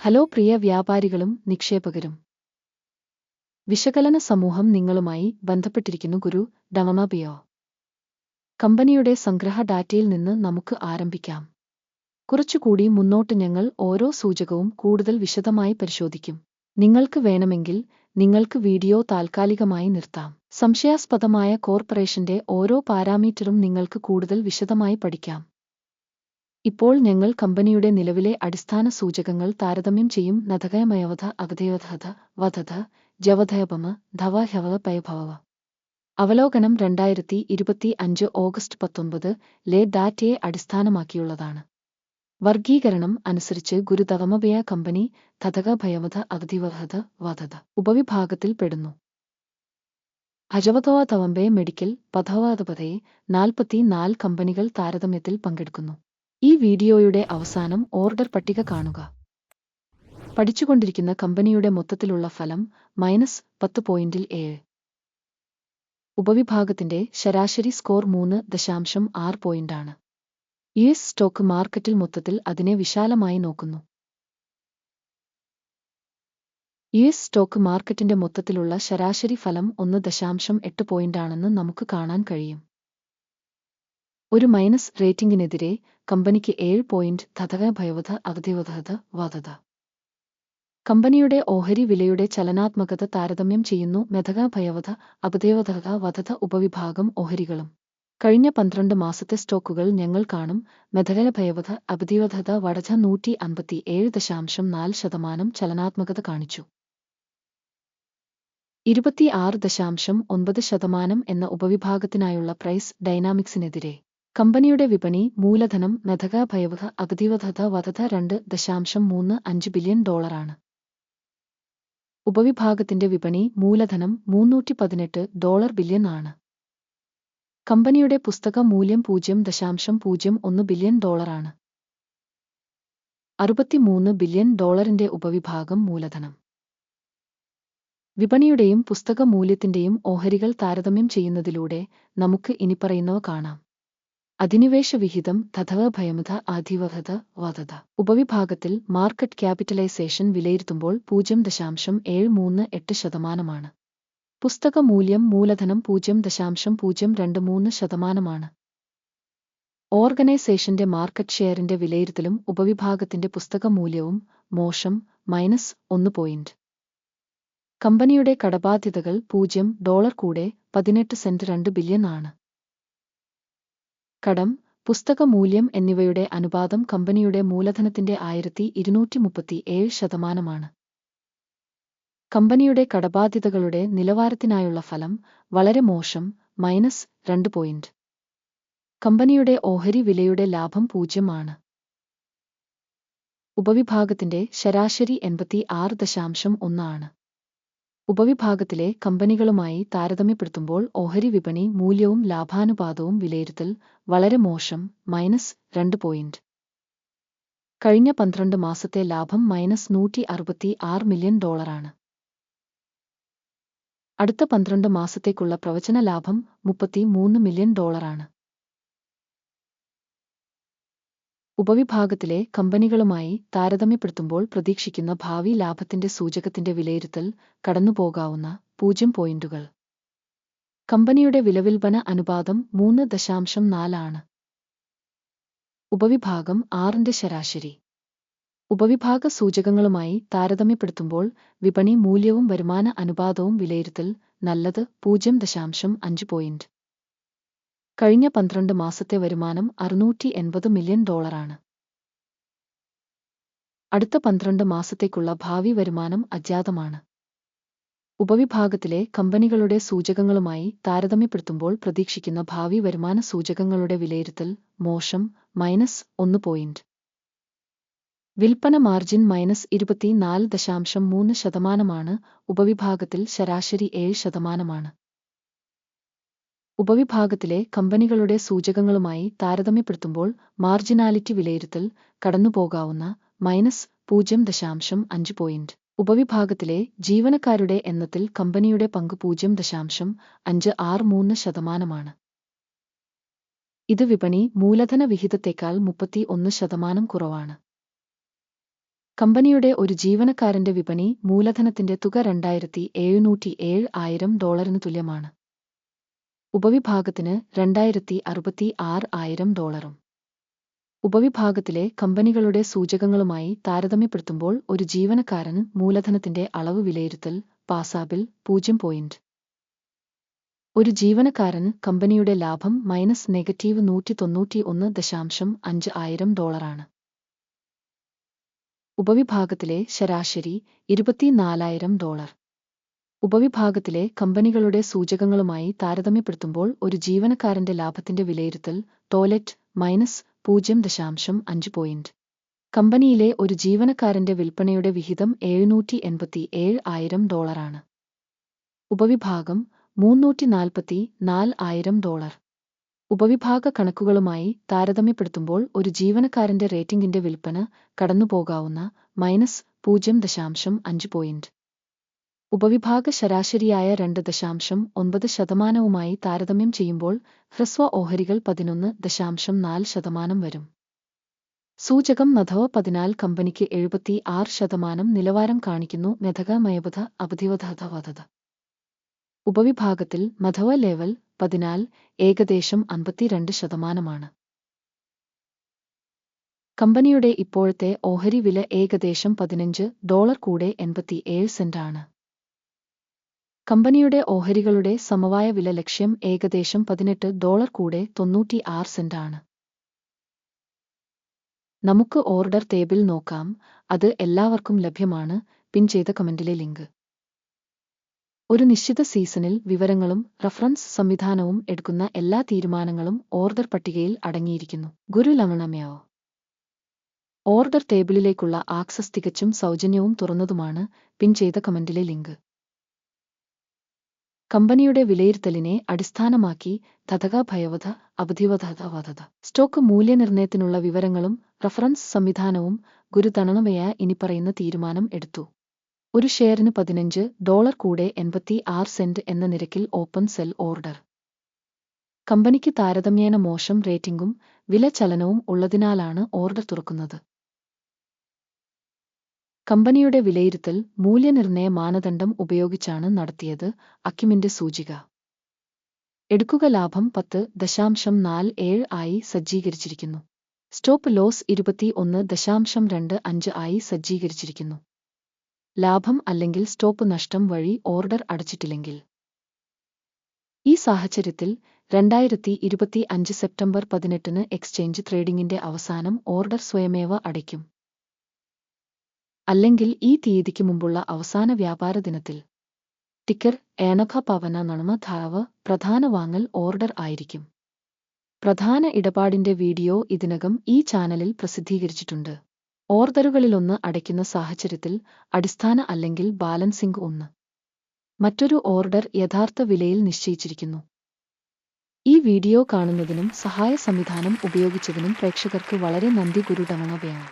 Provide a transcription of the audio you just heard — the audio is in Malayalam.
ഹലോ പ്രിയ വ്യാപാരികളും നിക്ഷേപകരും. വിശകലന സമൂഹം നിങ്ങളുമായി ബന്ധപ്പെട്ടിരിക്കുന്നു ഗുരു ഡമമബിയോ കമ്പനിയുടെ സംഗ്രഹ ഡാറ്റയിൽ നിന്ന് നമുക്ക് ആരംഭിക്കാം. കുറച്ചുകൂടി മുന്നോട്ട് ഞങ്ങൾ ഓരോ സൂചകവും കൂടുതൽ വിശദമായി പരിശോധിക്കും. നിങ്ങൾക്ക് വേണമെങ്കിൽ നിങ്ങൾക്ക് വീഡിയോ താൽക്കാലികമായി നിർത്താം. സംശയാസ്പദമായ കോർപ്പറേഷന്റെ ഓരോ പാരാമീറ്ററും നിങ്ങൾക്ക് കൂടുതൽ വിശദമായി പഠിക്കാം. ഇപ്പോൾ ഞങ്ങൾ കമ്പനിയുടെ നിലവിലെ അടിസ്ഥാന സൂചകങ്ങൾ താരതമ്യം ചെയ്യും. നഥകയമയവധ അവധേവധ വധധ ജവധയപമ ധവ ഹവ പയഭവ. അവലോകനം രണ്ടായിരത്തി ഇരുപത്തി അഞ്ച് ഓഗസ്റ്റ് പത്തൊമ്പത് ലെ ഡാറ്റയെ അടിസ്ഥാനമാക്കിയുള്ളതാണ്. വർഗീകരണം അനുസരിച്ച് ഗുരുതവമഭയ കമ്പനി ധതക ഭയമധ അവധിവധ വധത ഉപവിഭാഗത്തിൽ പെടുന്നു. അജവതോ തവമ്പെ മെഡിക്കൽ പഥവാതപതയെ നാൽപ്പത്തി നാല് കമ്പനികൾ താരതമ്യത്തിൽ പങ്കെടുക്കുന്നു. ഈ വീഡിയോയുടെ അവസാനം ഓർഡർ പട്ടിക കാണുക. പഠിച്ചുകൊണ്ടിരിക്കുന്ന കമ്പനിയുടെ മൊത്തത്തിലുള്ള ഫലം മൈനസ് പത്ത് പോയിന്റിൽ ഏഴ്. ഉപവിഭാഗത്തിന്റെ ശരാശരി സ്കോർ മൂന്ന് ദശാംശം ആറ് പോയിന്റാണ്. യു എസ് സ്റ്റോക്ക് മാർക്കറ്റിൽ മൊത്തത്തിൽ അതിനെ വിശാലമായി നോക്കുന്നു. യു എസ് സ്റ്റോക്ക് മാർക്കറ്റിന്റെ മൊത്തത്തിലുള്ള ശരാശരി ഫലം ഒന്ന് ദശാംശം എട്ട് പോയിന്റാണെന്ന് നമുക്ക് കാണാൻ കഴിയും. ഒരു മൈനസ് റേറ്റിംഗിനെതിരെ കമ്പനിക്ക് ഏഴ് പോയിന്റ് ധതക ഭയവധ അവധിവധത വധത കമ്പനിയുടെ ഓഹരി വിലയുടെ ചലനാത്മകത താരതമ്യം ചെയ്യുന്നു മെധക ഭയവധ അപദേവധ വധത ഉപവിഭാഗം ഓഹരികളും. കഴിഞ്ഞ പന്ത്രണ്ട് മാസത്തെ സ്റ്റോക്കുകൾ ഞങ്ങൾ കാണും മെധക ഭയവധ അപദീവധത വടച നൂറ്റി അൻപത്തി ഏഴ് ദശാംശം നാല് ശതമാനം ചലനാത്മകത കാണിച്ചു. ഇരുപത്തിയാറ് ദശാംശം ഒൻപത് ശതമാനം എന്ന ഉപവിഭാഗത്തിനായുള്ള പ്രൈസ് ഡൈനാമിക്സിനെതിരെ. കമ്പനിയുടെ വിപണി മൂലധനം മെധക ഭയവധ അപദീവധത വധത രണ്ട് ദശാംശം മൂന്ന് അഞ്ച് ബില്യൺ ഡോളറാണ്. ഉപവിഭാഗത്തിന്റെ വിപണി മൂലധനം മൂന്നൂറ്റി പതിനെട്ട് ഡോളർ ബില്യൺ ആണ്. കമ്പനിയുടെ പുസ്തക മൂല്യം പൂജ്യം ദശാംശം പൂജ്യം ഒന്ന് ബില്യൺ ഡോളറാണ്. അറുപത്തിമൂന്ന് ബില്യൺ ഡോളറിന്റെ ഉപവിഭാഗം മൂലധനം. വിപണിയുടെയും പുസ്തക മൂല്യത്തിന്റെയും ഓഹരികൾ താരതമ്യം ചെയ്യുന്നതിലൂടെ നമുക്ക് ഇനിപ്പറയുന്നവ കാണാം. അധിനിവേശ വിഹിതം തഥവ ഭയമത ആധിവഹത വധത ഉപവിഭാഗത്തിൽ മാർക്കറ്റ് ക്യാപിറ്റലൈസേഷൻ വിലയിരുത്തുമ്പോൾ പൂജ്യം ദശാംശം ഏഴ് മൂന്ന് എട്ട് ശതമാനമാണ്. പുസ്തക മൂല്യം മൂലധനം പൂജ്യം ദശാംശം പൂജ്യം രണ്ട് മൂന്ന് ശതമാനമാണ്. ഓർഗനൈസേഷന്റെ മാർക്കറ്റ് ഷെയറിന്റെ വിലയിരുത്തലും ഉപവിഭാഗത്തിന്റെ പുസ്തക മൂല്യവും മോശം മൈനസ് ഒന്ന് പോയിന്റ്. കമ്പനിയുടെ കടബാധ്യതകൾ പൂജ്യം ഡോളർ കൂടെ പതിനെട്ട് സെന്റ് രണ്ട് ബില്യൺ ആണ്. കടം പുസ്തക മൂല്യം എന്നിവയുടെ അനുപാതം കമ്പനിയുടെ മൂലധനത്തിന്റെ ആയിരത്തി ഇരുന്നൂറ്റി മുപ്പത്തി ഏഴ് ശതമാനമാണ്. കമ്പനിയുടെ കടബാധ്യതകളുടെ നിലവാരത്തിനായുള്ള ഫലം വളരെ മോശം മൈനസ് രണ്ട് പോയിന്റ്. കമ്പനിയുടെ ഓഹരി വിലയുടെ ലാഭം പൂജ്യമാണ്. ഉപവിഭാഗത്തിന്റെ ശരാശരി എൺപത്തി ആറ് ദശാംശം ഒന്നാണ് ഉപവിഭാഗത്തിലെ കമ്പനികളുമായി താരതമ്യപ്പെടുത്തുമ്പോൾ ഓഹരി വിപണി മൂല്യവും ലാഭാനുപാതവും വിലയിരുത്തൽ വളരെ മോശം മൈനസ് രണ്ട് പോയിന്റ് കഴിഞ്ഞ പന്ത്രണ്ട് മാസത്തെ ലാഭം മൈനസ് നൂറ്റി അറുപത്തി ആറ് മില്യൺ ഡോളറാണ് അടുത്ത പന്ത്രണ്ട് മാസത്തേക്കുള്ള പ്രവചന ലാഭം മുപ്പത്തി മൂന്ന് മില്യൺ ഡോളറാണ് ഉപവിഭാഗത്തിലെ കമ്പനികളുമായി താരതമ്യപ്പെടുത്തുമ്പോൾ പ്രതീക്ഷിക്കുന്ന ഭാവി ലാഭത്തിന്റെ സൂചകത്തിന്റെ വിലയിരുത്തൽ കടന്നുപോകാവുന്ന പൂജ്യം പോയിന്റുകൾ. കമ്പനിയുടെ വിലവിൽപന അനുപാതം മൂന്ന് ദശാംശം നാലാണ്. ഉപവിഭാഗം ആറിന്റെ ശരാശരി. ഉപവിഭാഗ സൂചകങ്ങളുമായി താരതമ്യപ്പെടുത്തുമ്പോൾ വിപണി മൂല്യവും വരുമാന അനുപാതവും വിലയിരുത്തൽ നല്ലത് പൂജ്യം ദശാംശം അഞ്ച് പോയിന്റ്. കഴിഞ്ഞ പന്ത്രണ്ട് മാസത്തെ വരുമാനം അറുന്നൂറ്റി എൺപത് മില്യൺ ഡോളറാണ്. അടുത്ത പന്ത്രണ്ട് മാസത്തേക്കുള്ള ഭാവി വരുമാനം അജ്ഞാതമാണ്. ഉപവിഭാഗത്തിലെ കമ്പനികളുടെ സൂചകങ്ങളുമായി താരതമ്യപ്പെടുത്തുമ്പോൾ പ്രതീക്ഷിക്കുന്ന ഭാവി വരുമാന സൂചകങ്ങളുടെ വിലയിരുത്തൽ മോശം മൈനസ് ഒന്ന് പോയിന്റ്. വിൽപ്പന മാർജിൻ മൈനസ് ഇരുപത്തിനാല് ദശാംശം മൂന്ന് ശതമാനമാണ്. ഉപവിഭാഗത്തിൽ ശരാശരി ഏഴ് ശതമാനമാണ്. ഉപവിഭാഗത്തിലെ കമ്പനികളുടെ സൂചകങ്ങളുമായി താരതമ്യപ്പെടുത്തുമ്പോൾ മാർജിനാലിറ്റി വിലയിരുത്തൽ കടന്നുപോകാവുന്ന മൈനസ് പൂജ്യം ദശാംശം അഞ്ച് പോയിന്റ്. ഉപവിഭാഗത്തിലെ ജീവനക്കാരുടെ എണ്ണത്തിൽ കമ്പനിയുടെ പങ്ക് പൂജ്യം ദശാംശം അഞ്ച് ആറ് മൂന്ന് ശതമാനമാണ്. ഇത് വിപണി മൂലധന വിഹിതത്തേക്കാൾ മുപ്പത്തി ഒന്ന് ശതമാനം കുറവാണ്. കമ്പനിയുടെ ഒരു ജീവനക്കാരന്റെ വിപണി മൂലധനത്തിന്റെ തുക രണ്ടായിരത്തി എഴുന്നൂറ്റി ഏഴ് ആയിരം ഡോളറിന് തുല്യമാണ്. ഉപവിഭാഗത്തിന് രണ്ടായിരത്തി അറുപത്തി ആറ് ആയിരം ഡോളറും. ഉപവിഭാഗത്തിലെ കമ്പനികളുടെ സൂചകങ്ങളുമായി താരതമ്യപ്പെടുത്തുമ്പോൾ ഒരു ജീവനക്കാരൻ മൂലധനത്തിന്റെ അളവ് വിലയിരുത്തൽ പാസാബിൽ പൂജ്യം പോയിന്റ്. ഒരു ജീവനക്കാരൻ കമ്പനിയുടെ ലാഭം മൈനസ് നെഗറ്റീവ് നൂറ്റി തൊണ്ണൂറ്റി ഒന്ന് ദശാംശം അഞ്ച് ആയിരം ഡോളറാണ്. ഉപവിഭാഗത്തിലെ ശരാശരി ഇരുപത്തിനാലായിരം ഡോളർ. ഉപവിഭാഗത്തിലെ കമ്പനികളുടെ സൂചകങ്ങളുമായി താരതമ്യപ്പെടുത്തുമ്പോൾ ഒരു ജീവനക്കാരന്റെ ലാഭത്തിന്റെ വിലയിരുത്തൽ ടോയ്ലറ്റ് മൈനസ് പൂജ്യം ദശാംശം അഞ്ച് പോയിന്റ്. കമ്പനിയിലെ ഒരു ജീവനക്കാരന്റെ വിൽപ്പനയുടെ വിഹിതം എഴുന്നൂറ്റി എൺപത്തി ഏഴ് ആയിരം ഡോളറാണ്. ഉപവിഭാഗം മൂന്നൂറ്റി നാൽപ്പത്തി നാല് ആയിരം ഡോളർ. ഉപവിഭാഗ കണക്കുകളുമായി താരതമ്യപ്പെടുത്തുമ്പോൾ ഒരു ജീവനക്കാരന്റെ റേറ്റിംഗിന്റെ വിൽപ്പന കടന്നുപോകാവുന്ന മൈനസ് പൂജ്യം ദശാംശം അഞ്ച് പോയിന്റ്. ഉപവിഭാഗ ശരാശരിയായ രണ്ട് ദശാംശം ഒൻപത് ശതമാനവുമായി താരതമ്യം ചെയ്യുമ്പോൾ ഹ്രസ്വ ഓഹരികൾ പതിനൊന്ന് ദശാംശം നാല് ശതമാനം വരും. സൂചകം നധവ പതിനാല് കമ്പനിക്ക് എഴുപത്തി ആറ് ശതമാനം നിലവാരം കാണിക്കുന്നു മെധക മയബധ ഉപവിഭാഗത്തിൽ മധവ ലെവൽ പതിനാൽ ഏകദേശം അമ്പത്തിരണ്ട് ശതമാനമാണ്. കമ്പനിയുടെ ഇപ്പോഴത്തെ ഓഹരി വില ഏകദേശം പതിനഞ്ച് ഡോളർ കൂടെ എൺപത്തിയേഴ് സെന്റാണ് കമ്പനിയുടെ ഓഹരികളുടെ സമവായ വില ലക്ഷ്യം ഏകദേശം പതിനെട്ട് ഡോളർ കൂടെ തൊണ്ണൂറ്റി ആറ് സെന്റാണ് നമുക്ക് ഓർഡർ ടേബിൾ നോക്കാം. അത് എല്ലാവർക്കും ലഭ്യമാണ്. പിൻ ചെയ്ത കമന്റിലെ ലിങ്ക്. ഒരു നിശ്ചിത സീസണിൽ വിവരങ്ങളും റഫറൻസ് സംവിധാനവും എടുക്കുന്ന എല്ലാ തീരുമാനങ്ങളും ഓർഡർ പട്ടികയിൽ അടങ്ങിയിരിക്കുന്നു. ഗുരു ലമണമ്യാവ് ഓർഡർ ടേബിളിലേക്കുള്ള ആക്സസ് തികച്ചും സൗജന്യവും തുറന്നതുമാണ് പിൻ ചെയ്ത കമന്റിലെ ലിങ്ക്. കമ്പനിയുടെ വിലയിരുത്തലിനെ അടിസ്ഥാനമാക്കി തഥക ഭയവധ അവധിവധവധ സ്റ്റോക്ക് മൂല്യനിർണയത്തിനുള്ള വിവരങ്ങളും റഫറൻസ് സംവിധാനവും ഗുരുതണണമയ ഇനിപ്പറയുന്ന തീരുമാനം എടുത്തു. ഒരു ഷെയറിന് പതിനഞ്ച് ഡോളർ കൂടെ എൺപത്തി ആറ് സെന്റ് എന്ന നിരക്കിൽ ഓപ്പൺ സെൽ ഓർഡർ. കമ്പനിക്ക് താരതമ്യേന മോശം റേറ്റിംഗും വില ചലനവും ഉള്ളതിനാലാണ് ഓർഡർ തുറക്കുന്നത്. കമ്പനിയുടെ വിലയിരുത്തൽ മൂല്യനിർണയ മാനദണ്ഡം ഉപയോഗിച്ചാണ് നടത്തിയത് അക്കിമിന്റെ സൂചിക. എടുക്കുക ലാഭം പത്ത് ദശാംശം നാല് ഏഴ് ആയി സജ്ജീകരിച്ചിരിക്കുന്നു. സ്റ്റോപ്പ് ലോസ് ഇരുപത്തി ഒന്ന് ദശാംശം രണ്ട് അഞ്ച് ആയി സജ്ജീകരിച്ചിരിക്കുന്നു. ലാഭം അല്ലെങ്കിൽ സ്റ്റോപ്പ് നഷ്ടം വഴി ഓർഡർ അടച്ചിട്ടില്ലെങ്കിൽ. ഈ സാഹചര്യത്തിൽ രണ്ടായിരത്തി ഇരുപത്തി അഞ്ച് സെപ്റ്റംബർ പതിനെട്ടിന് എക്സ്ചേഞ്ച് ട്രേഡിംഗിന്റെ അവസാനം ഓർഡർ സ്വയമേവ അടയ്ക്കും. അല്ലെങ്കിൽ ഈ തീയതിക്ക് മുമ്പുള്ള അവസാന വ്യാപാര ദിനത്തിൽ. ടിക്കർ ഏണഭ പവന നണമ ധാവ് പ്രധാന വാങ്ങൽ ഓർഡർ ആയിരിക്കും. പ്രധാന ഇടപാടിന്റെ വീഡിയോ ഇതിനകം ഈ ചാനലിൽ പ്രസിദ്ധീകരിച്ചിട്ടുണ്ട്. ഓർഡറുകളിലൊന്ന് അടയ്ക്കുന്ന സാഹചര്യത്തിൽ അടിസ്ഥാന അല്ലെങ്കിൽ ബാലൻസിംഗ് ഒന്ന്. മറ്റൊരു ഓർഡർ യഥാർത്ഥ വിലയിൽ നിശ്ചയിച്ചിരിക്കുന്നു. ഈ വീഡിയോ കാണുന്നതിനും സഹായ സംവിധാനം ഉപയോഗിച്ചതിനും പ്രേക്ഷകർക്ക് വളരെ നന്ദി ഗുരുഡമണവയാണ്